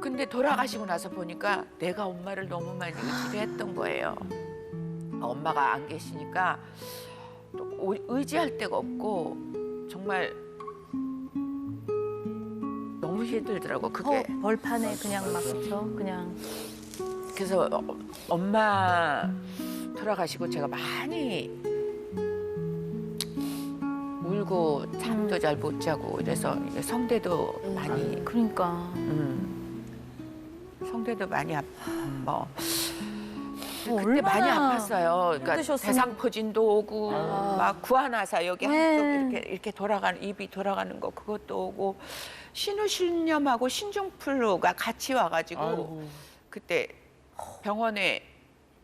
근데 돌아가시고 나서 보니까 내가 엄마를 너무 많이 의지했던 거예요. 엄마가 안 계시니까 또 오- 의지할 데가 없고 정말 너무 힘들더라고 그게. 어, 벌판에 그냥 막 그쵸? 그냥 그래서 어- 엄마 돌아가시고 제가 많이 울고 잠도 잘 못 자고 이래서 이게 성대도 많이 그러니까 음, 성대도 많이 아파 뭐뭐 그때 많이 얼마나 아팠어요. 그러니까 힘드셨으면- 대상포진도 오고 아. 막 구하나사 여기 네. 한쪽 이렇게 이렇게 돌아가는 입이 돌아가는 거 그것도 오고 신우실염하고 신종플루가 같이 와가지고. 그때 병원에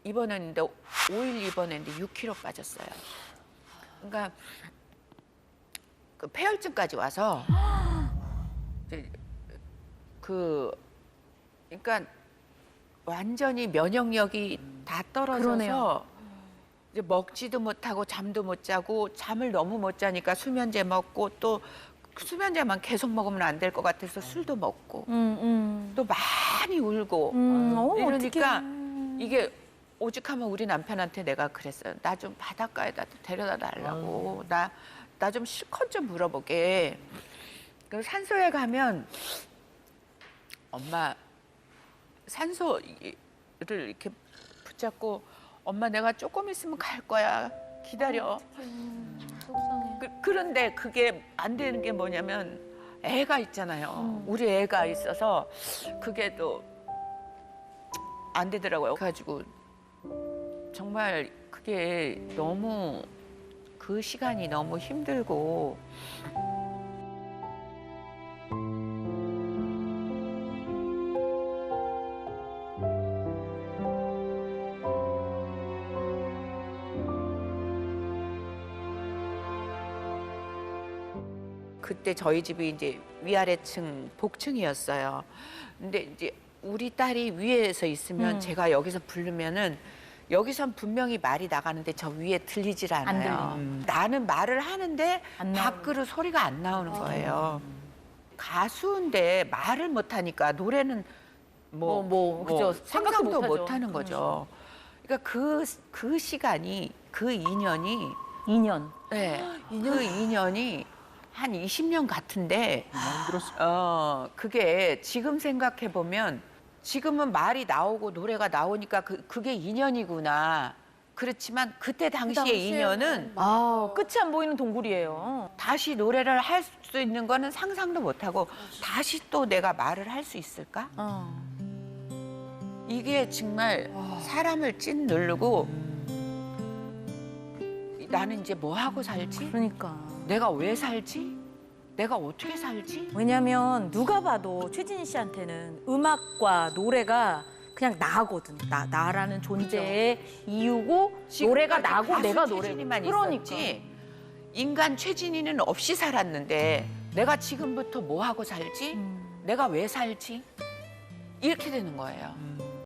입원했는데 5일 입원했는데 6kg 빠졌어요. 그러니까 그 폐혈증까지 와서 이제 그 그러니까 완전히 면역력이 다 떨어져서 그러네요. 이제 먹지도 못하고 잠도 못 자고 잠을 너무 못 자니까 수면제 먹고 또 수면제만 계속 먹으면 안 될 것 같아서 술도 먹고 음, 음. 또 많이 울고 음, 어, 이러니까 어떡해. 이게 오죽하면 우리 남편한테 내가 그랬어요. 나 좀 바닷가에다 데려다 달라고. 나 나 좀 실컷 좀 물어보게. 그 산소에 가면 엄마 산소를 이렇게 붙잡고 엄마 내가 조금 있으면 갈 거야. 기다려. 속상해. 그, 그런데 그게 안 되는 게 뭐냐면 애가 있잖아요. 우리 애가 있어서 그게 또 안 되더라고요. 그래가지고 정말 그게 너무 그 시간이 너무 힘들고 그때 저희 집이 이제 위아래층 복층이었어요. 근데 이제 우리 딸이 위에서 있으면 음. 제가 여기서 부르면은 여기선 분명히 말이 나가는데 저 위에 들리질 않아요. 음. 나는 말을 하는데 밖으로 소리가 안 나오는 거예요. 가수인데 말을 못 하니까 노래는 뭐, 뭐, 뭐, 그죠. 생각도 못. 못 하는 거죠. 그러니까 그, 그 시간이 그 인연이 2년. 네, 그 인연이 한 20년 같은데 힘들었을 어 그게 지금 생각해 보면 지금은 말이 나오고 노래가 나오니까 그 그게 인연이구나. 그렇지만 그때 당시의 인연은 아, 끝이 안 보이는 동굴이에요. 다시 노래를 할 수 있는 거는 상상도 못 하고 다시 또 내가 말을 할 수 있을까? 어. 이게 정말 사람을 찐 누르고 나는 이제 뭐 하고 살지? 그러니까. 내가 왜 살지? 내가 어떻게 살지? 왜냐면 누가 봐도 최진희 씨한테는 음악과 노래가 그냥 나거든. 나 나라는 존재의 이유고 노래가 나고 내가 노래. 최진이만 그러니까. 있었지. 인간 최진이는 없이 살았는데 내가 지금부터 뭐 하고 살지? 음. 내가 왜 살지? 이렇게 되는 거예요. 음.